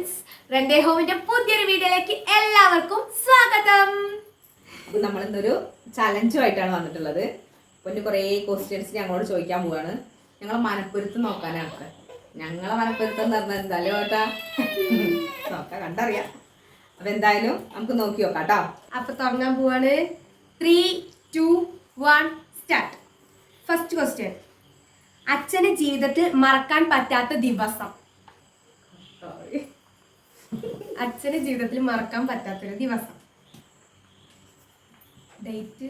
Friends റെൻഡേ ഹോമിന്റെ പുതിയൊരു വീഡിയോയിലേക്ക് എല്ലാവർക്കും സ്വാഗതം. അപ്പൊ നമ്മൾ ഇന്നൊരു ചലഞ്ചുമായിട്ടാണ് വന്നിട്ടുള്ളത്. പിന്നെ കുറേ ക്വസ്റ്റ്യൻസ് ഞങ്ങളോട് ചോദിക്കാൻ പോവാണ്. ഞങ്ങൾ മനപ്പൊരുത്തം നോക്കാനാണ് ഞങ്ങളെ മനപ്പൊരുത്തം എന്ന് പറഞ്ഞാൽ എന്തായാലും കേട്ടാ നോക്കാം കണ്ടറിയാം. അപ്പൊ എന്തായാലും നമുക്ക് നോക്കി നോക്കാം കേട്ടോ. അപ്പൊ തുടങ്ങാൻ പോവാണ്. Three two one start first question അച്ഛന്റെ ജീവിതത്തിൽ മറക്കാൻ പറ്റാത്ത ദിവസം. അച്ഛന്റെ ജീവിതത്തിൽ മറക്കാൻ പറ്റാത്തൊരു ദിവസം. ഡേറ്റ്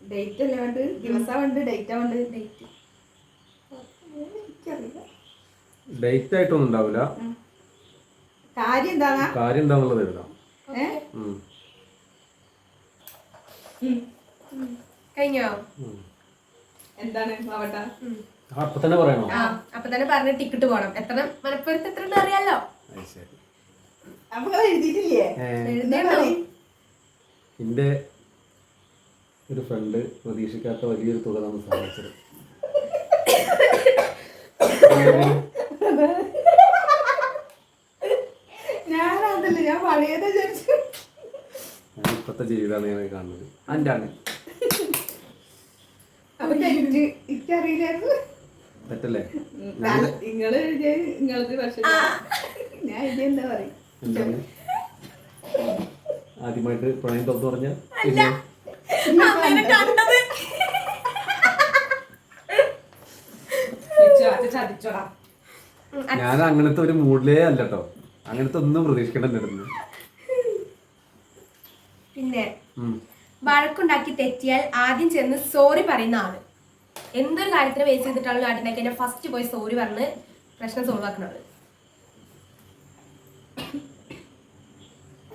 ഡേറ്റ് അല്ലേ വേണ്ട ദിവസം ഉണ്ട് ഡേറ്റാ ഉണ്ട് ഡേറ്റ് എനിക്കറിയില്ല. ഡേറ്റ് ആയിട്ടൊന്നും ഉണ്ടാവില്ല. കാര്യം എന്താന്നാ കാര്യം എന്താന്നുള്ളത് എഴുതാം. കഴിഞ്ഞോ? എന്താണ്? ആവട്ടെ. ആ, അപ്പൊ തന്നെ പറയണോ? ആ അപ്പൊ തന്നെ പറഞ്ഞ ടിക്കറ്റ് പോണം. എത്ര? മലപ്പുറത്ത് എത്ര അറിയാലോ? ശരി നമുക്ക് എഴുതിയിട്ടില്ലേ ഏ, എന്താ പറയ്? എന്റെ ഒരു ഫ്രണ്ട് പ്രതീക്ഷിക്കാത്ത വലിയൊരു തുക നമ്മൾ സഹായിച്ചത്. ഇപ്പത്തെ ജീവിതമാണ് ഞാൻ കാണുന്നത്. അഞ്ചാണ് തെറ്റല്ലേ നിങ്ങൾ നിങ്ങൾക്ക് പക്ഷെ ഞാൻ എന്താ പറയും എന്താണ്? ആദ്യമായിട്ട് പ്രണയം തുറന്നു പറഞ്ഞ? ഞാൻ അങ്ങനത്തെ ഒരു മൂഡിലേ അല്ല കേട്ടോ അങ്ങനത്തെ ഒന്നും പ്രതീക്ഷിക്കണ്ടല്ലോ പിന്നെ വഴക്കുണ്ടാക്കി തെറ്റിയാൽ ആദ്യം ചെന്ന് സോറി പറയുന്ന ആൾ. എന്തൊരു കാര്യത്തിന് ബേസ് ചെയ്തിട്ടാണല്ലോ ആദ്യം ഫസ്റ്റ് പോയി സോറി പറഞ്ഞ് പ്രശ്നം സോൾവ് ആക്കുന്ന ആൾ ആദ്യം ഇത് പറയും എന്നാ,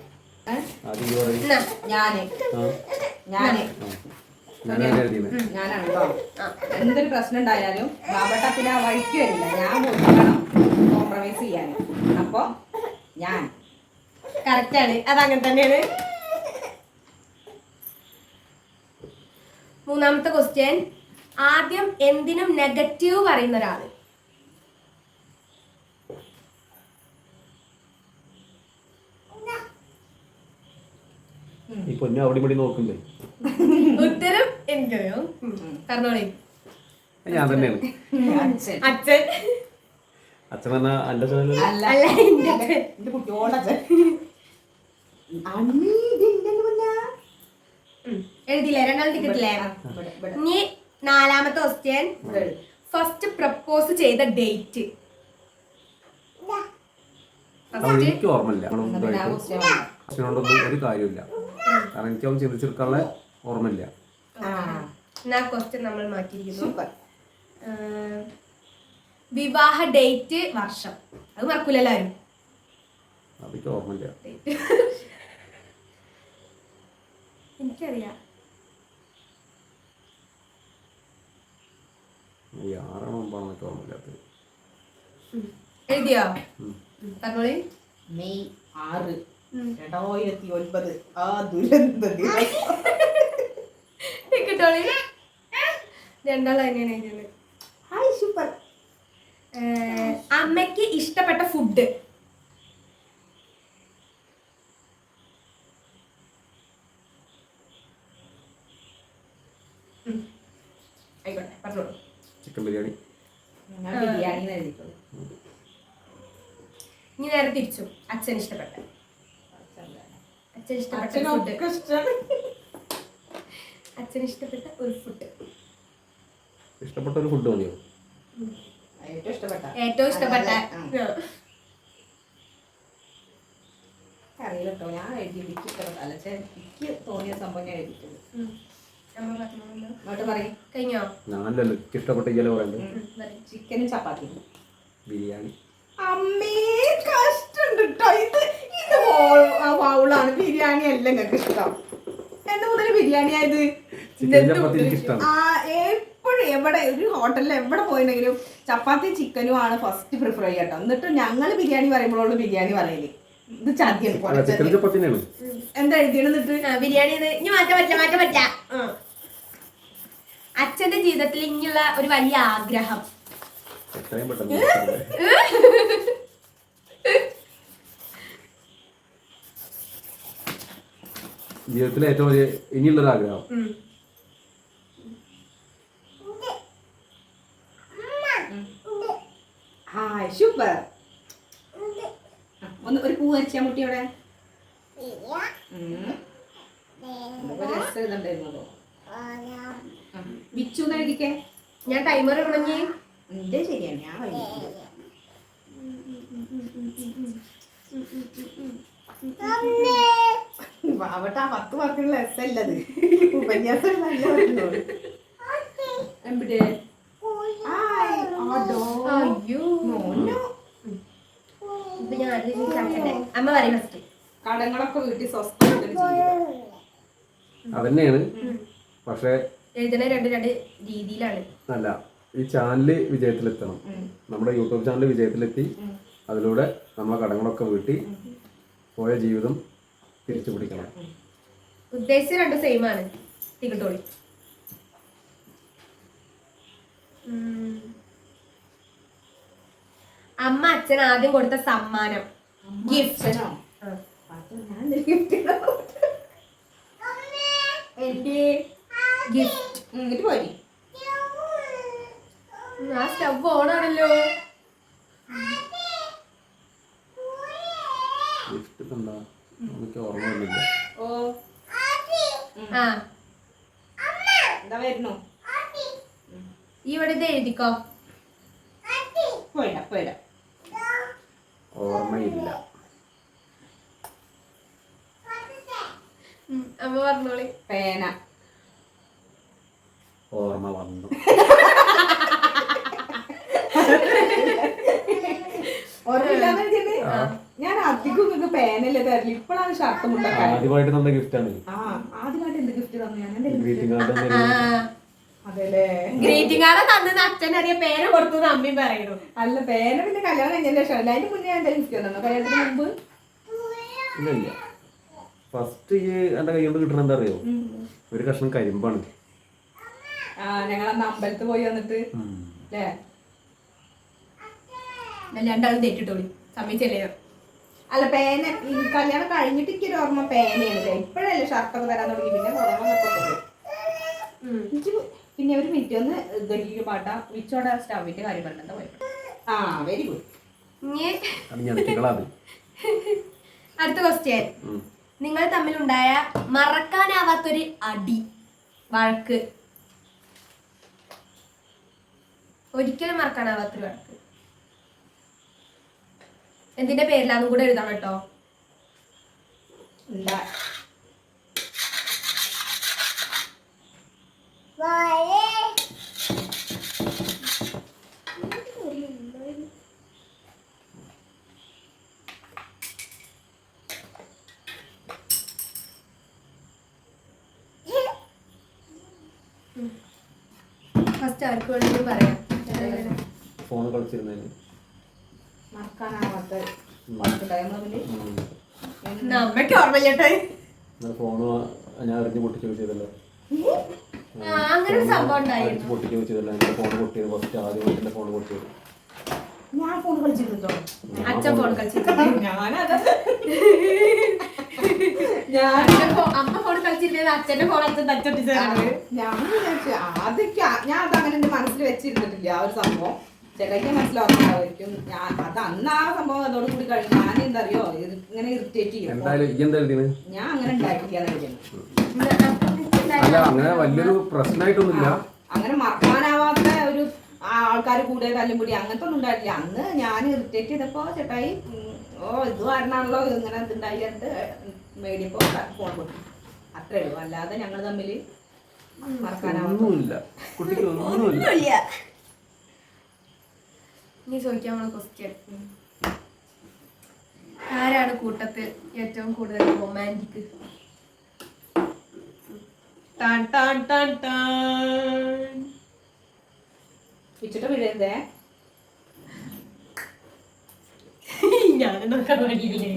ഞാൻ ആ ഞാൻ ആ. ഞാനാണ് കേട്ടോ. എന്തൊരു പ്രശ്നം ഉണ്ടായാലും ബാബട്ട പിന്നെ ആ വഴിക്ക് വരില്ല. ഞാൻ വേണം കോംപ്രമൈസ് ചെയ്യാൻ. അപ്പൊ ഞാൻ. കറക്റ്റാണ് ആണ്. അത് അങ്ങനെ തന്നെയാണ്. മൂന്നാമത്തെ ക്വസ്റ്റ്യൻ ആദ്യം എന്തിനും നെഗറ്റീവ് പറയുന്ന ഒരാൾ. പൊന്നു അവിടെ ഇവിടെ നോക്കണ്ടേ ഉത്തരം എനിക്കറിയാം. പറഞ്ഞോളി ഞാൻ തന്നെയാണ്. അച്ഛൻ. അച്ഛൻ. അല്ല? അല്ല. എന്റെ അച്ഛൻ. എന്റെ കുട്ടിയോടെ അച്ഛൻ. അമ്മീ ഇതിന്റെ മുന്നാ. ഉം. എഴുതിയില്ലേ? രണ്ടാമത്തെ ടിക്കറ്റില്ലേ ഇവിടെ ഇവിടെ ഇനി നാലാമത്തെ ക്വസ്റ്റ്യൻ ഇവിടെ എഴുതി. ഫസ്റ്റ് പ്രപ്പോസ് ചെയ്ത ഡേറ്റ് എനിക്ക് ഓർമ്മയില്ല. അച്ഛനോടൊന്നും ഒരു കാര്യമില്ല കാരണം എനിക്കൊന്നും ചിന്തിച്ചെടുക്കാനുള്ള ഓർമ്മയില്ല. ആ എന്നാ ക്വസ്റ്റ്യൻ നമ്മൾ മാറ്റിയിരിക്കുന്നു. വിവാഹ ഡേറ്റ് വർഷം. അത് മറക്കൂല എല്ലാവരും അതൊക്കെ ഓർമ്മയില്ല. എനിക്കറിയാം. ഈ ഒമ്പാണ് എനിക്ക് ഓർമ്മയില്ലാത്തത്. എഴുതിയോ. പറഞ്ഞോളി. മെയ് ആറ്. രണ്ടായിരത്തി ഒൻപത് ആ ദുരന്ത ഹായ് സൂപ്പർ അമ്മയ്ക്ക് ഇഷ്ടപ്പെട്ട ഫുഡ് ആയിക്കോട്ടെ പറഞ്ഞോളൂ. ചിക്കൻ ബിരിയാണി ഞാൻ ബിരിയാണി ഇനി നേരെ തിരിച്ചു. അച്ഛൻ ഇഷ്ടപ്പെട്ട. അച്ഛൻ ഇഷ്ടപ്പെട്ട ഫുഡ് ഇഷ്ടപ്പെട്ട ഒരു ഫുഡ് ഇഷ്ടപ്പെട്ട ഒരു ഫുഡ് മതിയോ? ഏറ്റവും ഇഷ്ടപ്പെട്ട. അറിയില്ല കേട്ടോ ഞാൻ എഴുതി എനിക്ക് ഇഷ്ടപ്പെട്ട അല്ല എനിക്ക് തോന്നിയ സംഭവം ഞാൻ എഴുതിയിട്ടുണ്ട്. ചിക്കനും ചപ്പാത്തിയും. ബിരിയാണി. അമ്മേ കഷ്ടണ്ട് കേട്ടോ ഇത് ഇത് വൗളാണ്. ബിരിയാണി അല്ല ഞങ്ങൾക്ക് ഇഷ്ടം. എന്ന് മുതൽ ബിരിയാണി ആയത് എപ്പോഴും എവിടെ ഒരു ഹോട്ടലിൽ എവിടെ പോയിട്ടുണ്ടെങ്കിലും ചപ്പാത്തി ചിക്കനും ആണ് ഫസ്റ്റ് പ്രിഫർ ചെയ്യട്ടോ. എന്നിട്ട് ഞങ്ങൾ ബിരിയാണി പറയുമ്പോഴുള്ള ബിരിയാണി പറയൽ. ഇത് ചതിയാണ് എന്താ എഴുതിയത് ബിരിയാണി മാറ്റാൻ പറ്റില്ല മാറ്റാൻ പറ്റില്ല. അച്ഛന്റെ ജീവിതത്തിൽ ഇനിയുള്ള ഒരു വലിയ ആഗ്രഹം. എത്രയും പെട്ടെന്ന് ജീവിതത്തിലെ ഏറ്റവും വലിയ ഇനിയുള്ളൊരു ആഗ്രഹം സൂപ്പർ. ഒന്ന് ഒരു പൂ വരച്ചാ മുട്ടി അവിടെ വിച്ചു എഴുതിക്കേ ഞാൻ ടൈമർ ഇടണമെങ്കിൽ എന്റെ ശരിയാണ് ഞാൻ വൈകിട്ട് അവിടെ ആ പത്ത് മാർക്കുള്ള എസ് അല്ലത് ഉപന്യാസം നല്ല വരുന്നുള്ളൂ. എവിടെ അമ്മ പറയും ഫസ്റ്റ് കടങ്ങളൊക്കെ വീട്ടിൽ സ്വസ്ഥമായിട്ടൊരു ജീവിതം. അതന്നെയാണ്. പക്ഷേ എഴുതണ രണ്ട് രണ്ട് രീതിയിലാണ്. അല്ല. ഈ ചാനൽ വിജയത്തിലെത്തണം. നമ്മുടെ യൂട്യൂബ് ചാനൽ വിജയത്തിലെത്തി. അതിലൂടെ നമ്മളെ കടങ്ങളൊക്കെ വീട്ടി പോയ ജീവിതം തിരിച്ചു പിടിക്കണം. ഉദ്ദേശിച്ച രണ്ട് സെയിം ആണ്. തികട്ടോളി. അമ്മ അച്ഛൻ ആദ്യം കൊടുത്ത സമ്മാനം. ഗിഫ്റ്റ് ഗിഫ്റ്റ് ഇങ്ങോട്ട് അത് ഞാൻ എന്തൊരു gift ഇടാൻ പോട്ടെ. എന്റെ ഗിഫ്റ്റ് ഇങ്ങോട്ട് പോരി ആ സ്റ്റവ് ഓണാണല്ലോ. ഓ. ആ. എന്താ വരുന്നു? ഈ ഇവിടെ ഇത് എഴുതിക്കോ. പോയിട പോയിട. ഓർമ്മയില്ല. അമ്മ പറഞ്ഞോളി. പേന. ഓർമ്മ വന്നു ഓർമ്മയില്ലാന്ന് വെച്ചിട്ട് ഞാൻ അധികം നിങ്ങൾക്ക് പേനല്ലേ തരൽ ഇപ്പോഴാണ് ഷർട്ട് ആദ്യമായിട്ട് തന്ന ഗിഫ്റ്റാണ് ആ ആദ്യമായിട്ട് എന്ത് ഗിഫ്റ്റ് തന്നു? ഞാൻ എന്റെ ഗ്രീറ്റിംഗ് കാർഡ് ആ. അതെല്ലേ? ഗ്രീറ്റിംഗ് കാർഡ് തന്നെന്ന് അച്ഛൻ അറിയ പേര് കൊടുത്തു അമ്മയും പറയുന്നു. അല്ല പേന പിന്നെ കല്യാണം കഴിഞ്ഞ ശേഷം അല്ല അതിന്റെ മുന്നേ ഞാൻ എന്തായാലും ഗിഫ്റ്റ് തന്നു കല്യാണത്തിന് മുമ്പ്? ഇല്ല ഇല്ല. ഫസ്റ്റ് ഈ എന്റെ കൈ കൊണ്ട് കിട്ടണ എന്താ അറിയോ? ഒരു കഷ്ണം കരിമ്പാണ്. ഞങ്ങൾ അന്ന് അമ്പലത്തിൽ പോയി വന്നിട്ട്. അല്ലേ ഞാൻ രണ്ടാളും തെറ്റിട്ടോളി. സമ്മതിച്ചല്ലേ അല്ല പേന. ഈ കല്യാണം കഴിഞ്ഞിട്ട് ഇക്കൊരു ഓർമ്മ പേനയാണ്. ഇപ്പോഴല്ലേ ഷർട്ടൊക്കെ തരാൻ തുടങ്ങി. പിന്നെ തുടങ്ങാൻ പിന്നെ ഒരു മിനിറ്റ് ഒന്ന് ഗലിക്ക് പാട്ട. വിച്ചോടെ സ്റ്റവിന്റെ കാര്യം പറഞ്ഞാ പോയി. ആ വെരി ഗുഡ് അടുത്ത ക്വസ്റ്റ്യൻ നിങ്ങൾ തമ്മിലുണ്ടായ മറക്കാനാവാത്തൊരു അടി വഴക്ക്? ഒരിക്കലും മറക്കാനാവാത്തൊരു വഴക്ക്. എന്തിന്റെ പേരിലാന്നും കൂടെ എഴുതാം കേട്ടോ. ഫസ്റ്റ് ആർക്ക് വേണമെങ്കിലും പറയാം. ഫോൺ കളിച്ചിരുന്നതിന്. മറക്കാനാവാത്ത നമ്മക്ക് ഓർമ്മയില്ലട്ടെ? ഫോണ് ഞാൻ അറിഞ്ഞ് പൊട്ടിച്ച് വെച്ചതല്ലോ അങ്ങനെ സംഭവം ഉണ്ടായിരുന്നു. പൊട്ടിച്ച് വെച്ചതല്ല എന്റെ ഫോൺ പൊട്ടിയത് ഫസ്റ്റ് ആദ്യം എന്റെ ഫോൺ പൊട്ടിയത്. ഞാൻ ഫോൺ കളിച്ചിട്ടുണ്ടോ അച്ഛൻ ഫോൺ കളിച്ചിട്ടുണ്ട് ഞാനത് ഞാൻ അമ്മ ഫോൺ കളിച്ചിരുന്നത് അച്ഛന്റെ ഫോൺ അച്ഛൻ തച്ചൊട്ടിച്ചാണ് ഞാൻ വിചാരിച്ചു ആദ്യമൊക്കെ ഞാൻ അത് അങ്ങനെ എന്റെ മനസ്സിൽ വെച്ചിരുന്നിട്ടില്ല ആ ഒരു സംഭവം. ചിലക്ക് മനസ്സിലാവുന്നതായിരിക്കും ഞാൻ അത് അന്ന് ആ സംഭവം അതോട് കൂടി കഴിഞ്ഞു ഞാൻ എന്താ അറിയോ ഇത് ഇങ്ങനെ ഇറിറ്റേറ്റ് ചെയ്യും. ഞാൻ അങ്ങനെ അങ്ങനെ വലിയൊരു പ്രശ്നമായിട്ടൊന്നുമില്ല അങ്ങനെ മറക്കാനാവാത്ത ഒരു ആൾക്കാർ കൂടെ തല്ലും കൂടി അങ്ങനത്തെ ഒന്നും ഉണ്ടായിട്ടില്ല. അന്ന് ഞാൻ ഇറിറ്റേറ്റ് ചെയ്തപ്പോ ചേട്ടായി ഓ ഇത് കാരണമാണല്ലോ ഇങ്ങനെ ഇതുണ്ടായി എന്നിട്ട് മേടിയപ്പോ ഫോൺ കൊടുത്തു. അത്രേ ഉള്ളൂ. അല്ലാതെ ഞങ്ങൾ തമ്മിൽ മറക്കാനാവുന്നില്ല കുട്ടിക്ക് ഒന്നുമില്ല. ഇനി ചോദിക്കാനുള്ള ക്വസ്റ്റ്യൻ ആരാണ് കൂട്ടത്തിൽ ഏറ്റവും കൂടുതൽ റൊമാന്റിക് ഞാൻ നോക്കാൻ വേണ്ടിയില്ലേ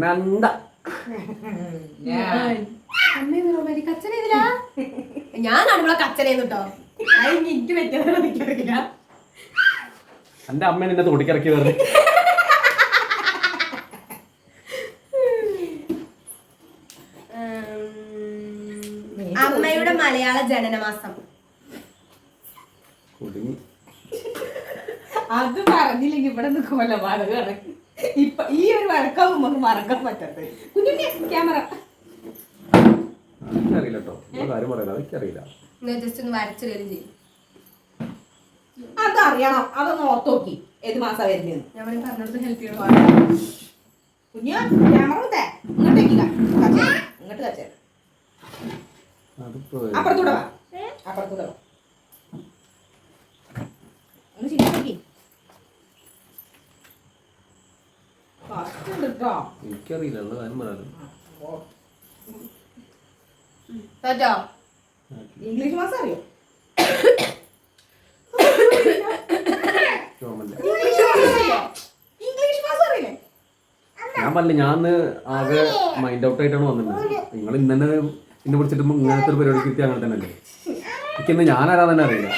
നന്ദ. ഞാൻ. അമ്മ റൊമാന്റിക് അച്ഛനെ ഇതിലാ? ഞാനാണ് ഇവിടെ കച്ചനേന്ന് കേട്ടോ. എന്റെ അമ്മ എന്നെ തോടിക്കിറക്കി വെറുതെ അമ്മയുടെ മലയാള ജനനമാസം. അത് പറഞ്ഞില്ലെങ്കിൽ ഇവിടെ നിൽക്കുമല്ലോ വഴകാണ് ഇപ്പൊ ഈ ഒരു വഴക്കം നമുക്ക് മറക്കാൻ പറ്റത്ത് കുഞ്ഞു ക്യാമറ അറിയില്ല കേട്ടോ. കാര്യം പറയില്ല. അറിയില്ല നിങ്ങൾ ജസ്റ്റ് ഒന്ന് വരച്ചു തരും ചെയ്യും. അതറിയണം. അതൊന്ന് ഓർത്ത് നോക്കി. ഏത് മാസം വരുന്നതെന്ന്. ഞാൻ പറഞ്ഞിടത്ത് ഹെൽപ്പ് ചെയ്യണം കുഞ്ഞു ക്യാമറ കുത്തേ ഇങ്ങോട്ടേക്ക് കച്ചേര ഇങ്ങോട്ട് അപ്പുറത്തൂടെ വാ. അപ്പുറത്തൂടെ വാ. ഒന്ന് എനിക്കറിയില്ല. കേട്ടോ ഇംഗ്ലീഷ് മാസം അറിയോ ഞാൻ പറഞ്ഞില്ല ഞാൻ ആകെ മൈൻഡ് ഔട്ട് ആയിട്ടാണ് വന്നത് നിങ്ങൾ ഇന്നെ ഇന്ന് പിടിച്ചിട്ട് ഇങ്ങനത്തെ ഒരു പരിപാടിക്ക് എത്തി അങ്ങനെ തന്നെ അല്ലേ എനിക്കിന്ന് ഞാനാരാ തന്നെ അറിയില്ല.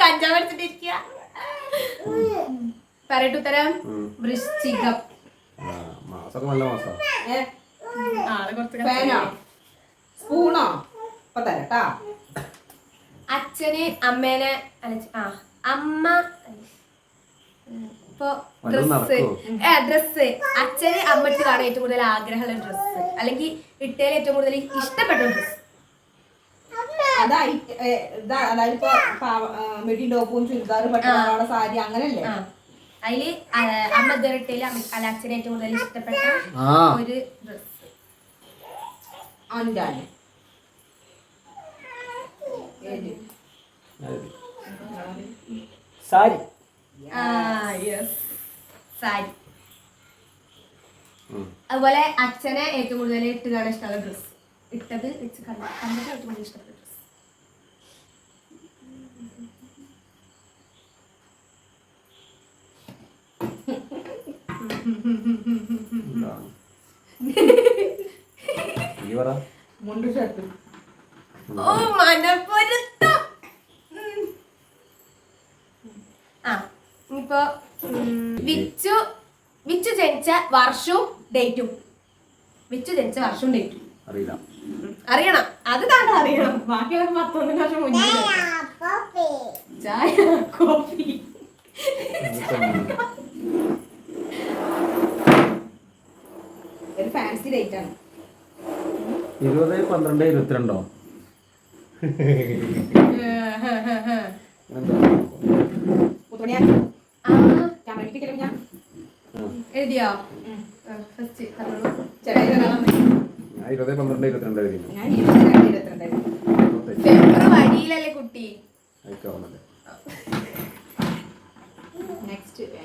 കഞ്ചാവ് ഉത്തരം? വൃശ്ചികം. ആ, മാസമൊക്കെ നല്ല മാസം. സ്പൂണോ? ഇപ്പൊ തരട്ടാ അച്ഛന് അമ്മേനെ ആ അമ്മ ഇപ്പൊ അച്ഛനെ അച്ഛന് ഏറ്റവും കൂടുതൽ ആഗ്രഹമുള്ള ഡ്രസ് അല്ലെങ്കിൽ ഇട്ടേൽ ഏറ്റവും കൂടുതൽ ഇഷ്ടപ്പെട്ട ഡ്രസ് അതായത് ഇപ്പൊ പട്ടുപാവാട സാരി അങ്ങനല്ലേ? അതിൽ അമ്മ ഇതുവരെ അച്ഛനെ ഏറ്റവും കൂടുതൽ ഇഷ്ടപ്പെട്ട ഒരു ഡ്രസ് അഞ്ചാണ് സാരി ആ യെസ് സാരി അതുപോലെ അച്ഛനെ ഏറ്റവും കൂടുതൽ ഇട്ട് കാണാൻ ഇഷ്ടമുള്ള ഡ്രസ് ഇട്ടത് വെച്ച് കണ്ട കണ്ടിട്ട് ഏറ്റവും കൂടുതൽ ഇഷ്ടപ്പെട്ട ഡ്രസ്? മുണ്ട് ഷർട്ട്. ഓ മനപ്പൊരുത്തം. ആ ഇനിയിപ്പോ വിച്ചു വിച്ചു ജനിച്ച വർഷവും ഡേറ്റും. വിച്ചു ജനിച്ച വർഷവും ഡേറ്റും. അറിയില്ല. അറിയണം. അത് താങ്കൾ അറിയണം. ബാക്കിയുള്ള പത്തൊമ്പത് വർഷം മുന്നേ ചായ കോഫി. ഒരു ഫാൻസി ഡേറ്റ് ആണ്. ഇരുപത് പന്ത്രണ്ട് ഇരുപത്തിരണ്ടോ എന്താ? മുത്തുമണിയാ ആ, ക്യാമറയ്ക്ക് ഞാൻ ആ. എഴുതിയോ. ഫസ്റ്റ് ഇരുപത് പന്ത്രണ്ട് ഇരുപത്തിരണ്ട് ഫെബ്രുവരിയിലല്ലേ കുട്ടി?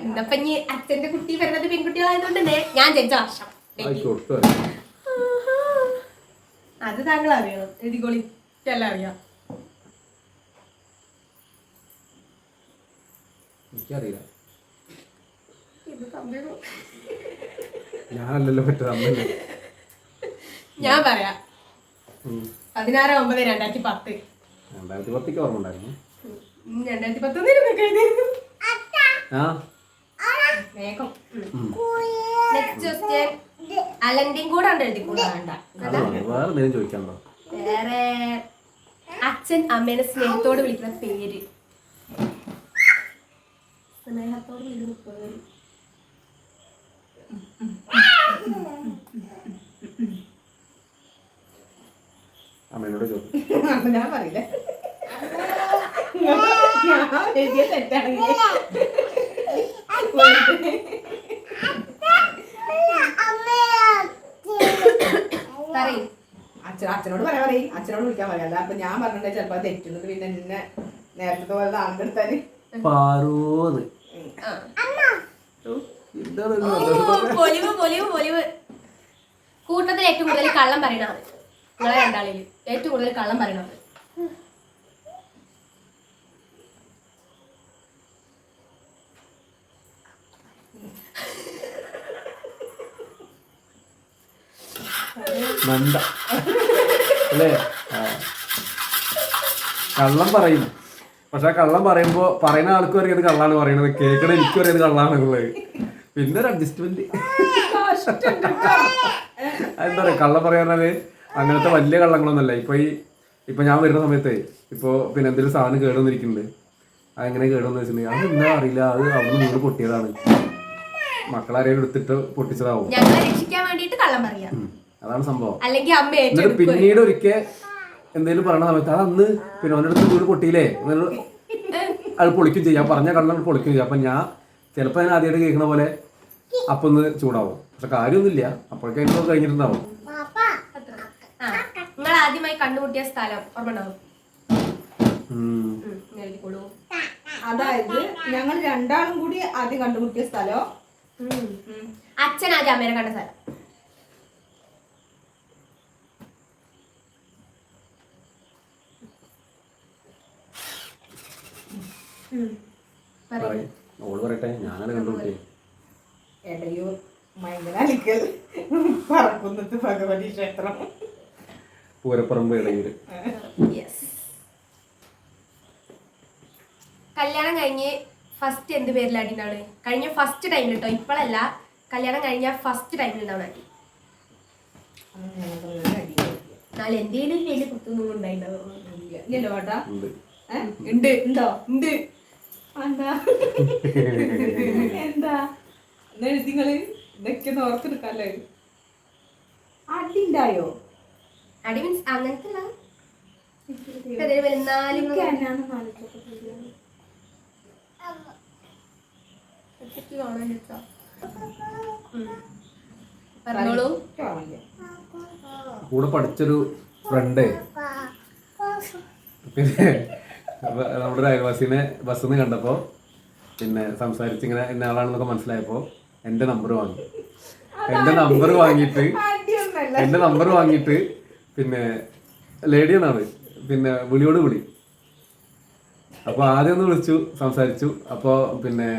എന്നപ്പൊ ഇനി അച്ഛന്റെ കുട്ടി വരുന്നത് പെൺകുട്ടികളായതുകൊണ്ട് ഞാൻ ജനിച്ച വർഷം. ആയിക്കോട്ടെ. ആഹാ. അത് താങ്കൾ അറിയണം എഴുതിക്കോളി. എല്ലാം അറിയാം എനിക്കറിയില്ല ഞാനല്ലല്ലോ അമ്മല്ലേ ഞാൻ പറയാം. പതിനാറ് ഒമ്പത് രണ്ടായിരത്തി പത്ത് രണ്ടായിരത്തി പത്തേക്ക് ഓർമ്മ ഉണ്ടായിരുന്നു. രണ്ടായിരത്തി പത്ത് നിനക്കൊക്കെ എഴുതിയിരുന്നു ആ. വേഗം. ഉം. നെക്സ്റ്റ് ക്വസ്റ്റ്യൻ കൂടെ ഉണ്ട് വേണ്ട. മതി. വേറെ എന്തെങ്കിലും ചോദിക്കാണ്ടോ വേറെ അച്ഛൻ അമ്മേനെ സ്നേഹത്തോട് വിളിക്കുന്ന പേര്. സ്നേഹത്തോട് വിളിക്കുന്ന പേര്. അമ്മേനോട് ചോദിക്കും. അപ്പൊ ഞാൻ പറയില്ല? ഞാൻ എഴുതിയ തെറ്റാണെങ്കിൽ പറയും. അച്ഛൻ അച്ഛനോട് പറയാൻ പറയും. അച്ഛനോട് വിളിക്കാൻ പറയാം. അല്ല അപ്പൊ ഞാൻ പറഞ്ഞിട്ടുണ്ടെങ്കിൽ ചിലപ്പോ തെറ്റുന്നത് പിന്നെ എന്നെ നേരത്തെ പോലെ ആണെടുത്താൽ പാറൂത്? പൊലിവ് പൊലിവ് പൊലിവ്. കൂട്ടത്തിൽ ഏറ്റവും കൂടുതൽ കള്ളം പറയണത്. നിങ്ങളെ രണ്ടാളിൽ ഏറ്റവും കൂടുതൽ കള്ളം പറയണ മണ്ട. അല്ലേ. കള്ളം പറയും പക്ഷെ ആ കള്ളം പറയുമ്പോ പറയുന്ന ആൾക്കും അറിയാം കള്ളാണ് പറയണത് കേൾക്കണ എനിക്കും അറിയാം കള്ളാണ് കള്ളാണെന്നുള്ളത് പിന്നെ ഒരു അഡ്ജസ്റ്റ്മെന്റ് എന്താ പറയാ കള്ളം പറയാന്നത് അങ്ങനത്തെ വലിയ കള്ളങ്ങളൊന്നുമല്ല. ഇപ്പൊ ഈ ഇപ്പൊ ഞാൻ വരുന്ന സമയത്ത് ഇപ്പോ പിന്നെ എന്തെങ്കിലും സാധനം കേടുവന്നിരിക്കുന്നുണ്ട്. അതെങ്ങനെ കേടുവന്ന് വെച്ചിട്ടുണ്ടെങ്കിൽ അത് എന്താ അറിയില്ല. അത് അവിടെ വീട് പൊട്ടിയതാണ്. മക്കളാരെയും എടുത്തിട്ട് പൊട്ടിച്ചതാവും. രക്ഷിക്കാൻ വേണ്ടിയിട്ട് കള്ളം പറയാം. അതാണ് സംഭവം. അല്ലെങ്കിൽ അമ്മ എന്നിട്ട് പിന്നീട് ഒരിക്കൽ എന്തെങ്കിലും പറയണ സമയത്ത് അത് അന്ന് പിന്നെ അവന്റെ അടുത്ത് വീട് പൊട്ടിയില്ലേ? അത് പൊളിക്കും ചെയ്യാം. പറഞ്ഞ കള്ളം പൊളിക്കും ചെയ്യാം. അപ്പൊ ഞാൻ ചിലപ്പോൾ ഞാൻ ആദ്യമായിട്ട് കേൾക്കണ പോലെ അപ്പൊ ഒന്ന് ചൂടാവും. പക്ഷെ കാര്യമൊന്നുമില്ല. അപ്പോഴേക്കും അതിനൊക്കെ കഴിഞ്ഞിട്ടുണ്ടാവും. നിങ്ങൾ ആദ്യമായി കണ്ടുമുട്ടിയ സ്ഥലം. അതായത് ഞങ്ങൾ രണ്ടാളും കൂടി ആദ്യം കണ്ടുമുട്ടിയ സ്ഥലം. അച്ഛൻ ആദ്യം അമ്മേനെ കണ്ട സ്ഥലം. പറയൂ. ഓൾ പറയട്ടെ ഞാനത് കണ്ടുപിടിച്ചേ എടയൂർ മൈമനാലിക്കൽ പറക്കുന്നത് ഭഗവതി ക്ഷേത്രം. പൂരപ്പറമ്പ് ഇടയൂര്. കല്യാണം കഴിഞ്ഞ് ഫസ്റ്റ് എന്ത് പേരിലാണ് കഴിഞ്ഞ ഫസ്റ്റ് ടൈമിൽ കേട്ടോ ഇപ്പോഴല്ല കല്യാണം കഴിഞ്ഞ ഫസ്റ്റ് ടൈമിൽ ഉണ്ടാവും നാട്ടി എന്നാൽ എന്തെങ്കിലും വലിയ കുത്തൊന്നും ഉണ്ടായിട്ടുണ്ടാവും ഇല്ലല്ലോ ഏട്ടാ? ഉണ്ട്. ഉണ്ടോ? ഉണ്ട്. എന്താ? എന്താ? എന്നാ എഴുതിങ്ങൾ ഇതൊക്കെ ഒന്ന് ഓർത്തെടുക്കാല്ലേ? അടി ഉണ്ടായോ അടി മീൻസ് അങ്ങനത്തെ അല്ല ഇപ്പൊ ഇതിന് എനിക്ക് എന്നാണ് ആലോചിച്ചത്. ഒറ്റയ്ക്ക് കാണാൻ കേട്ടോ. ഉം. പറഞ്ഞോളൂ. എനിക്ക് ഓർമ്മയില്ല. കൂടെ പഠിച്ചൊരു ഫ്രണ്ട് പിന്നെ നമ്മുടെ ഒരു അയൽവാസിനെ ബസ്സിൽ നിന്ന് കണ്ടപ്പോൾ പിന്നെ സംസാരിച്ച് ഇങ്ങനെ ഇന്ന ആളാണെന്നൊക്കെ മനസ്സിലായപ്പോൾ എന്റെ നമ്പർ വാങ്ങി. എന്റെ നമ്പർ വാങ്ങിയിട്ട് എന്റെ എന്റെ നമ്പർ വാങ്ങിയിട്ട് പിന്നെ ലേഡി എന്നാണ്. പിന്നെ വിളിയോട് വിളി. അപ്പോൾ ആദ്യം ഒന്ന് വിളിച്ചു സംസാരിച്ചു. അപ്പോൾ പിന്നെ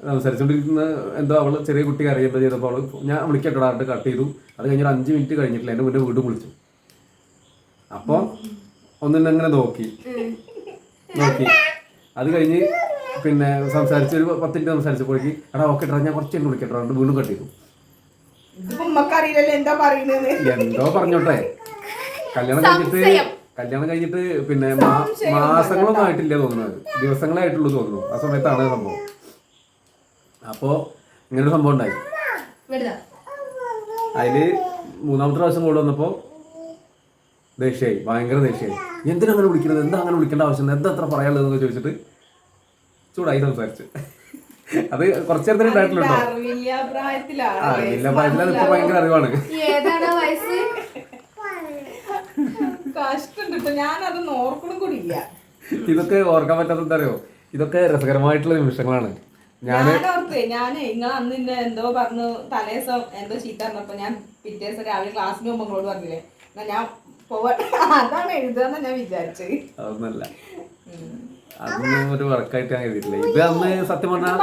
സംസാരിച്ചുകൊണ്ടിരിക്കുന്ന എന്തോ അവൾ ചെറിയ കുട്ടി അറിയുമ്പോൾ ചെയ്തപ്പോൾ അവൾ ഞാൻ വിളിക്കട്ടോ ആട്ട് കട്ട് ചെയ്തു. അത് കഴിഞ്ഞൊരു അഞ്ച് മിനിറ്റ് കഴിഞ്ഞിട്ടില്ല. എന്റെ മുന്നേ വീണ്ടും വിളിച്ചു. അപ്പോൾ ഒന്നിനെ അങ്ങനെ നോക്കി നോക്കി. അത് കഴിഞ്ഞ് പിന്നെ സംസാരിച്ച് ഒരു പത്ത് മിനിറ്റ് സംസാരിച്ചപ്പോഴേക്ക് എടാ ഓക്കെ ഇട്ടാ ഞാൻ കുറച്ച് കഴിഞ്ഞ് വിളിക്കട്ടോ. വീണ്ടും കട്ട് ചെയ്തു എന്തോ പറഞ്ഞോട്ടെ. കല്യാണം കഴിഞ്ഞിട്ട് കല്യാണം കഴിഞ്ഞിട്ട് പിന്നെ മാസങ്ങളൊന്നും ആയിട്ടില്ല തോന്നുന്നത് ദിവസങ്ങളായിട്ടുള്ളൂ തോന്നുന്നു. ആ സമയത്താണ് സംഭവം. അപ്പോ ഇങ്ങനൊരു സംഭവം ഉണ്ടായി. അതിൽ മൂന്നാമത്തെ പ്രാവശ്യം കൂടെ വന്നപ്പോ ദേഷ്യായി ഭയങ്കര ദേഷ്യായി. എന്തിനാ അങ്ങനെ വിളിക്കുന്നത് എന്താ അങ്ങനെ വിളിക്കേണ്ട ആവശ്യം? എന്താ അത്ര പറയാനുള്ളതെന്ന് ചോദിച്ചിട്ട് ചൂടായി സംസാരിച്ചു. അത് കുറച്ചു നേരത്തിന് പ്രായത്തിലാണ് ആ ഇല്ല പ്രായത്തിൽ ഇപ്പൊ ഭയങ്കര അറിവാണ്. ഇതൊക്കെ ഓർക്കാൻ പറ്റാത്ത എന്താ അറിയോ? ഇതൊക്കെ രസകരമായിട്ടുള്ള നിമിഷങ്ങളാണ്. ഞാൻ ഞാൻ ഞാനേ നിങ്ങൾ അന്ന് ഇന്നെ എന്തോ പറഞ്ഞു തലേദിവസം എന്തോ ചീത്ത പറഞ്ഞപ്പോ ഞാൻ പിറ്റേ ദിവസം രാവിലെ ക്ലാസ്സിന് പോകുമ്പോൾ നിങ്ങളോട് പറഞ്ഞില്ലേ? ഞാൻ അതാണ് എഴുതാന്ന് ഞാൻ വിചാരിച്ചത് അതൊന്നല്ല. അതൊന്നും ഒരു വർക്കായിട്ട് ഞാൻ എഴുതിയിട്ടില്ല. ഇത് അന്ന് സത്യം പറഞ്ഞാൽ.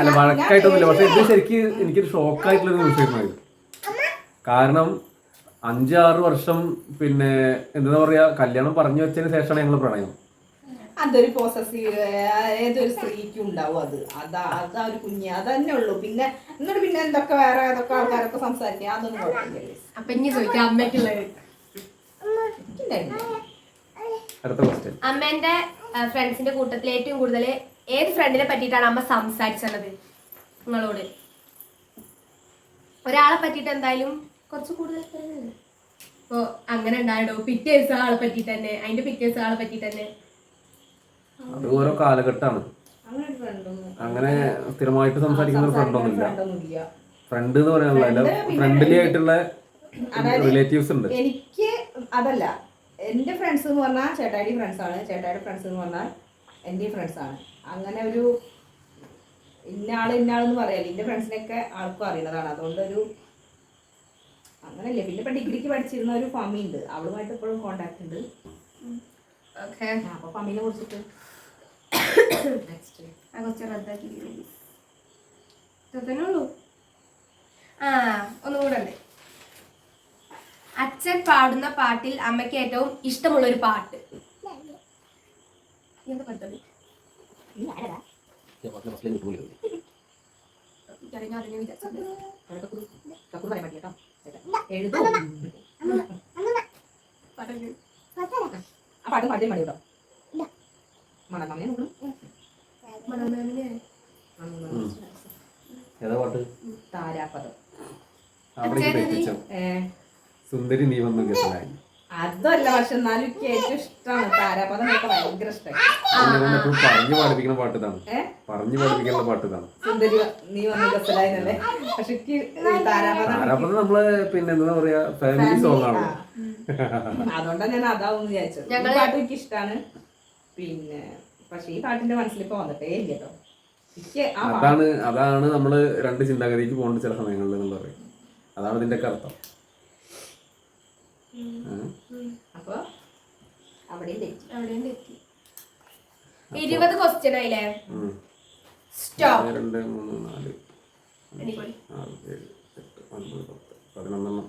അല്ല വഴക്കായിട്ടൊന്നുമില്ല. പക്ഷെ ഇത് ശരിക്കും എനിക്കൊരു ഷോക്കായിട്ടുള്ള ഒരു നിമിഷമായിരുന്നു ഇത്. കാരണം അഞ്ചാറ് വർഷം പിന്നെ എന്താ പറയാ കല്യാണം പറഞ്ഞു വെച്ചതിന് ശേഷമാണ് ഞങ്ങൾ പ്രണയം. അതൊരു പോസസീവ് ഏതൊരു സ്ത്രീക്കും ഉണ്ടാവും അത്. അതാ അതാ ഒരു കുഞ്ഞ്. അതന്നെ ഉള്ളൂ. പിന്നെ എന്നിട്ട് പിന്നെ എന്തൊക്കെ വേറെ ഏതൊക്കെ ആൾക്കാരൊക്കെ സംസാരിക്കുക? അതൊന്നും കുഴപ്പമില്ല. അപ്പൊ ഇനി ചോദിക്കാം. അമ്മയ്ക്കുള്ളത്. അടുത്ത ക്വസ്റ്റ്യൻ അമ്മേന്റെ ഫ്രണ്ട്സിന്റെ കൂട്ടത്തിൽ ഏറ്റവും കൂടുതൽ ഏത് ഫ്രണ്ടിനെ പറ്റിയിട്ടാണ് അമ്മ സംസാരിച്ചത്? നിങ്ങളോട്. ഒരാളെ പറ്റിയിട്ട് എന്തായാലും കുറച്ച് കൂടുതൽ ഓ അങ്ങനെ ഉണ്ടായിടോ. പിറ്റേ ദിവസം ആളെ പറ്റിയിട്ട് തന്നെ അതിന്റെ പിറ്റേ ദിവസം ആളെ പറ്റിയിട്ട് തന്നെ. അത് ഓരോ കാലഘട്ടമാണ്. അങ്ങനെ സ്ഥിരമായിട്ട് സംസാരിക്കുന്ന ഫ്രണ്ടൊന്നുമില്ല ഫ്രണ്ട് എന്ന് പറയാനുള്ള ഫ്രണ്ട്ലി ആയിട്ടുള്ള റിലേറ്റീവ്സ് ഉണ്ട്. എനിക്ക് അതല്ല എന്റെ ഫ്രണ്ട്സ് എന്ന് പറഞ്ഞാൽ ചേട്ടായി ഫ്രണ്ട്സ് ആണ്. ചേട്ടായി ഫ്രണ്ട്സ് എന്ന് പറഞ്ഞാൽ എന്റെ ഫ്രണ്ട്സ് ആണ്. അങ്ങനെ ഒരു ഇന്ന ആൾ ഇന്ന ആളെന്ന് പറയാല്ല എന്റെ ഫ്രണ്ട്സിനെയൊക്കെ ആൾക്കും അറിയുന്നതാണ്. അതുകൊണ്ടൊരു അങ്ങനല്ലേ. പിന്നെ ഇപ്പം ഡിഗ്രിക്ക് പഠിച്ചിരുന്ന ഒരു ഫമി ഉണ്ട്. അവളുമായിട്ട് ഇപ്പോഴും കോണ്ടാക്ട് ഉണ്ട്. ഓക്കെ ആ, അപ്പൊ ഫമീനെ കുറിച്ചിട്ട് നെക്സ്റ്റ് ആ കുറച്ച് റദ്ദാക്കി തന്നെ ഉള്ളൂ. ആ ഒന്നുകൂടെ ഉണ്ട്. അച്ഛൻ പാടുന്ന പാട്ടിൽ അമ്മയ്ക്ക് ഏറ്റവും ഇഷ്ടമുള്ള ഒരു പാട്ട്? പാട്ട് പാട്ട് പാടി മതി കേട്ടോ. മണമാമിനെ നോക്കണം മണമാമിനെ ഏതാ പാട്ട്? താരാപദം. അവിടെ തെറ്റിച്ചോ ഏ സുന്ദരി നീ വന്നു ഗസലായി. അതല്ല പക്ഷെ എന്നാലും എനിക്ക് ഏറ്റവും ഇഷ്ടമാണ്. താരാപദം ഒക്കെ ഭയങ്കര ഇഷ്ടമായി. പറഞ്ഞു പാടിപ്പിക്കുന്ന പാട്ട് ഇതാണ് പറഞ്ഞു പാടിപ്പിക്കുന്ന പാട്ട് ഇതാണ് സുന്ദരി നീ വന്നു ഗസലായിന്നല്ലേ? പക്ഷെ താരാപദം നമ്മൾ പിന്നെ എന്താ പറയാ ഫാമിലി സോങ് ആണ്. അതുകൊണ്ടാണ് ഞാൻ അതാവും വിചാരിച്ചത്. ഈ പാട്ട് എനിക്ക് ഇഷ്ടമാണ് പിന്നെ പക്ഷെ ഈ പാട്ടിന്റെ മനസ്സിൽ ഇപ്പൊ വന്നിട്ടേ ഇല്ല കേട്ടോ. അതാണ് അതാണ് നമ്മൾ രണ്ട് ചിന്താഗതിക്ക് പോകേണ്ട ചില സമയങ്ങളിൽ എന്ന് പറയും. അതാണ് ഇതിന്റെ അർത്ഥം. ഏ? അപ്പൊ അവിടെയും തെറ്റി. അവിടെയും തെറ്റി. ഇരുപത് ക്വസ്റ്റ്യൻ ആയില്ലേ? സ്റ്റോപ്പ് രണ്ട് മൂന്ന് നാല് ആറ് ഏഴ് എട്ട് ഒൻപത് പത്ത് പതിനൊന്നെണ്ണം.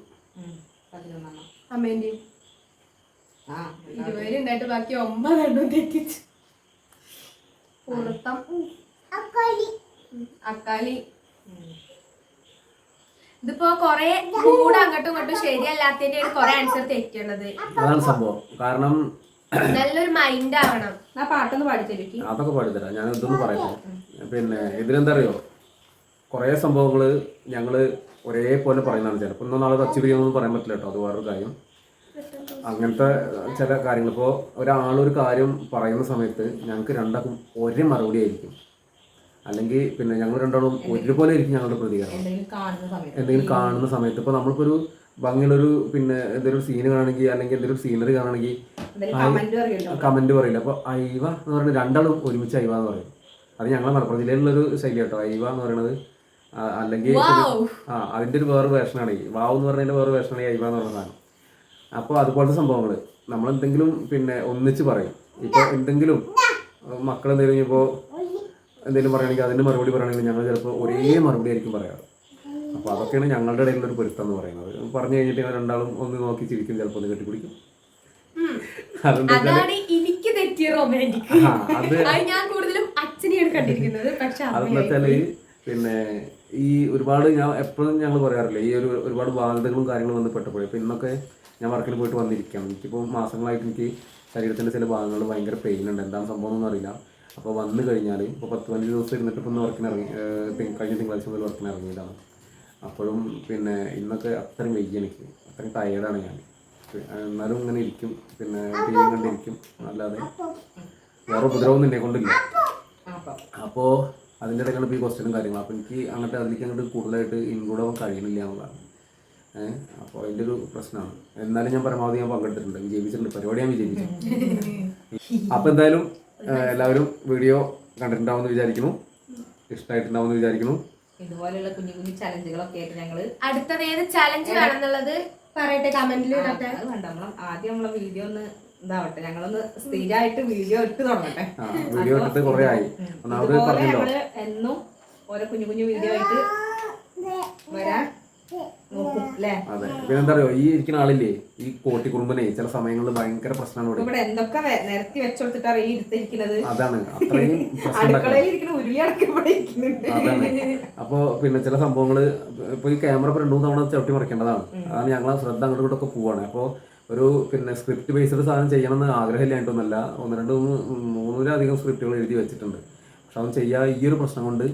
ആ ഇരുപത് ഉണ്ടായിട്ട് ബാക്കി ഒമ്പതെണ്ണം തെറ്റിച്ചു. പുറത്തം അക്കാലി. ഉം. ഇതിപ്പോ കൊറേ കൂടെ അങ്ങോട്ടും ഇങ്ങോട്ടും ശരിയല്ലാത്തതിന്റെ കൊറേ ആൻസർ തെറ്റണത് അതാണ് സംഭവം. കാരണം നല്ലൊരു മൈൻഡ് ആവണം. ആ പാട്ടൊന്ന് പാടിത്തരും അതൊക്കെ പാടിത്തരാം. ഞാൻ ഇതൊന്ന് പറയട്ടെ. പിന്നെ ഇതിലെന്താ അറിയോ കുറേ സംഭവങ്ങൾ ഞങ്ങൾ ഒരേപോലെ പറയുന്നതാണ് ചിലപ്പോൾ ഒന്നും നാളെ ടച്ച് ചെയ്യുമെന്നൊന്നും പറയാൻ പറ്റില്ല കേട്ടോ. അത് വേറൊരു കാര്യം. അങ്ങനത്തെ ചില കാര്യങ്ങൾ. ഇപ്പോൾ ഒരാളൊരു കാര്യം പറയുന്ന സമയത്ത് ഞങ്ങൾക്ക് രണ്ടാക്കും ഒരേ മറുപടി ആയിരിക്കും. അല്ലെങ്കിൽ പിന്നെ ഞങ്ങൾ രണ്ടാളും ഒരുപോലെ ഇരിക്കും ഞങ്ങളുടെ പ്രതികരണം. എന്തെങ്കിലും കാണുന്ന സമയത്ത്. ഇപ്പൊ ഇപ്പോൾ ഒരു ഭംഗിയുള്ളൊരു പിന്നെ എന്തെങ്കിലും സീന് കാണണമെങ്കിൽ അല്ലെങ്കിൽ എന്തെങ്കിലും സീനറി കാണണമെങ്കിൽ കമന്റ് പറയില്ല. അപ്പോൾ ഐവ എന്ന് പറയുന്നത് രണ്ടാളും ഒരുമിച്ച് ഐവ എന്ന് പറയും. അത് ഞങ്ങളെ മലപ്പുറം ജില്ലയിലുള്ളൊരു ശൈലി കേട്ടോ. ഐവ എന്ന് പറയുന്നത് അല്ലെങ്കിൽ ആ അതിന്റെ ഒരു വേറെ വേർഷനാണ് ഈ വാവ് എന്ന് പറഞ്ഞതിന്റെ വേറെ വേർഷനാണ് ഈ ഐവ എന്ന് പറയുന്ന സാധനം അപ്പോൾ അതുപോലത്തെ സംഭവങ്ങൾ നമ്മൾ എന്തെങ്കിലും പിന്നെ ഒന്നിച്ച് പറയും. ഇപ്പോൾ എന്തെങ്കിലും മക്കൾ എന്തെങ്കിലും ഇപ്പോൾ എന്തെങ്കിലും പറയുകയാണെങ്കിൽ അതിന് മറുപടി പറയുകയാണെങ്കിൽ ഞങ്ങൾ ചിലപ്പോൾ ഒരേ മറുപടി ആയിരിക്കും പറയാറ്. അപ്പോൾ അതൊക്കെയാണ് ഞങ്ങളുടെ ഇടയിലുള്ള ഒരു പൊരുത്തം എന്ന് പറയുന്നത്. പറഞ്ഞു കഴിഞ്ഞിട്ട് ഞങ്ങൾ രണ്ടാളും ഒന്ന് നോക്കി ചിരിക്കും ചിലപ്പോൾ ഒന്ന് കെട്ടിപ്പിടിക്കും. അതാണ് എനിക്ക് തെറ്റിയ റൊമാന്റിക് ഞാൻ കൂടുതലും അച്ഛനെയാണ് കണ്ടിരിക്കുന്നത്. പക്ഷെ അതെന്ന് പിന്നെ ഈ ഒരുപാട് ഞാൻ എപ്പോഴും ഞങ്ങൾ പറയാറില്ല ഈ ഒരു ഒരുപാട് ബാധ്യതകളും കാര്യങ്ങളും ബന്ധപ്പെട്ടപ്പോൾ ഇപ്പൊ ഇന്നൊക്കെ ഞാൻ വർക്കിൽ പോയിട്ട് വന്നിരിക്കുകയാണ്. എനിക്കിപ്പോൾ മാസങ്ങളായിട്ട് എനിക്ക് ശരീരത്തിന്റെ ചില ഭാഗങ്ങളിൽ ഭയങ്കര പെയിൻ ഉണ്ട്. എന്താണ് സംഭവം എന്നൊന്നും അറിയില്ല. അപ്പോൾ വന്നു കഴിഞ്ഞാൽ ഇപ്പോൾ പത്ത് പതിനഞ്ച് ദിവസം ഇരുന്നിട്ട് ഇപ്പം ഒന്ന് വർക്കിന് ഇറങ്ങി കഴിഞ്ഞ തിങ്കളാഴ്ച മുതൽ വർക്കിന് ഇറങ്ങിയതാണ്. അപ്പോഴും പിന്നെ ഇന്നൊക്കെ അത്രയും വയ്യ എനിക്ക്. അത്രയും ടയേർഡാണ് ഞാൻ. എന്നാലും ഇങ്ങനെ ഇരിക്കും. പിന്നെ ടി വി കണ്ടിരിക്കും. അല്ലാതെ വേറെ ഉപദ്രവം എന്നെ കൊണ്ടില്ല. അപ്പൊ അപ്പോൾ അതിന്റെ ഇടയ്ക്കാണ് ഇപ്പോൾ ഈ ക്വസ്റ്റ്യനും കാര്യങ്ങളും. അപ്പോൾ എനിക്ക് അങ്ങോട്ട് അതിലേക്ക് അങ്ങോട്ട് കൂടുതലായിട്ട് ഇൻക്ലൂഡ് ആവാൻ കഴിയുന്നില്ല എന്നുള്ളതാണ്. ഏഹ് അപ്പോൾ അതിന്റെ ഒരു പ്രശ്നമാണ്. എന്നാലും ഞാൻ പരമാവധി ഞാൻ പങ്കെടുത്തിട്ടുണ്ട്. വിജയിപ്പിച്ചിട്ടുണ്ട്. പരിപാടി ഞാൻ വിജയിപ്പിച്ചു. അപ്പോൾ എന്തായാലും എല്ലാവരും വീഡിയോ കണ്ടിട്ടുണ്ടാവുമെന്ന് വിചാരിക്കുന്നു. ഇഷ്ടമായിട്ടുണ്ടാവുമെന്ന് വിചാരിക്കുന്നു. ഇതുപോലെയുള്ള കുഞ്ഞു കുഞ്ഞു ചലഞ്ചുകളൊക്കെ ആയിട്ട് ഞങ്ങൾ അടുത്തത് ഏത് ചലഞ്ച് വേണമെന്നുള്ളത് പറയട്ടെ കമന്റിൽ ഇടട്ടെ. കണ്ട നമ്മൾ ആദ്യം നമ്മളെ വീഡിയോ ഒന്ന് ഇതാവട്ടെ. ഞങ്ങളൊന്ന് സ്ഥിരമായിട്ട് വീഡിയോ ഇട്ട് തുടങ്ങട്ടെ. വീഡിയോ ഇട്ടിട്ട് കുറേ ആയി. ഒന്നാമത് ഇതുപോലെ ഞങ്ങൾ എന്നും ഓരോ കുഞ്ഞു കുഞ്ഞു വീഡിയോ ആയിട്ട് വരാൻ അല്ലേ അതെ പിന്നെ എന്താ പറയുക ഈ ഇരിക്കുന്ന ആളില്ലേ ഈ കോട്ടി കുടുംബനെ ചില സമയങ്ങളിൽ ഭയങ്കര പ്രശ്നമാണ് ഇവിടെ. ഇവിടെ എന്തൊക്കെ വെ- നിരത്തി വെച്ചെടുത്തിട്ടാണ് ഈ ഇരുത്തിരിക്കുന്നത് അതാണ്. അത്രയും പ്രശ്നം അടുക്കളയിൽ ഇരിക്കുന്ന ഉരുളി അടക്കം ഇവിടെ ഇരിക്കുന്നുണ്ട്. അതാണ്. അപ്പോ പിന്നെ ചില സംഭവങ്ങൾ ഇപ്പൊ ഈ ക്യാമറ ഇപ്പൊ രണ്ടു തവണ ചവിട്ടി മറിക്കേണ്ടതാണ്. അതാണ് ഞങ്ങളെ ശ്രദ്ധ അങ്ങോട്ട് ഇങ്ങോട്ടൊക്കെ പോവാണ്. അപ്പോൾ ഒരു പിന്നെ സ്ക്രിപ്റ്റ് ബേസ്ഡ് സാധനം ചെയ്യണമെന്ന് ആഗ്രഹമില്ലായിട്ടൊന്നല്ല ഒന്ന് രണ്ട് മൂന്ന് മൂന്നിലധികം സ്ക്രിപ്റ്റുകൾ എഴുതി വെച്ചിട്ടുണ്ട്. പക്ഷെ അവൻ ചെയ്യാ ഈ ഒരു പ്രശ്നം കൊണ്ട്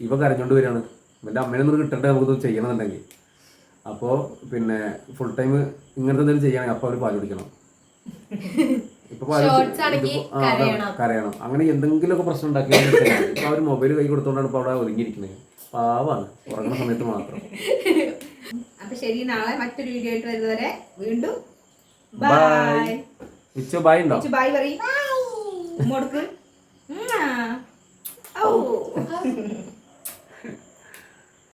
ഇവ കരഞ്ഞോണ്ട് വരികയാണ്. ഇവന്റെ അമ്മേനൊന്നും കിട്ടണ്ടേ നമുക്കൊന്നും ചെയ്യണമെന്നുണ്ടെങ്കിൽ. അപ്പോൾ പിന്നെ ഫുൾ ടൈം ഇങ്ങനത്തെ എന്തെങ്കിലും ചെയ്യണമെങ്കിൽ അപ്പോൾ അവർ പാൽ കുടിക്കണം. ഇപ്പൊ പാൽ കരയണം. അങ്ങനെ എന്തെങ്കിലും എന്തെങ്കിലുമൊക്കെ പ്രശ്നം ഉണ്ടാക്കി ഇപ്പൊ അവർ മൊബൈൽ കൈ കൊടുത്തോണ്ടാണ് ഇപ്പൊ അവിടെ ഒതുങ്ങിയിരിക്കുന്നത്. പാവാണ്. ഉറങ്ങുന്ന സമയത്ത് മാത്രം. അപ്പൊ ശരി നാളെ മറ്റൊരു വീഡിയോ ആയിട്ട് വരുന്നവരെ വീണ്ടും ബൈ ഇച്ച ബൈ ഉണ്ടോ? ബൈ പറയും. മുടക്ക് ഓ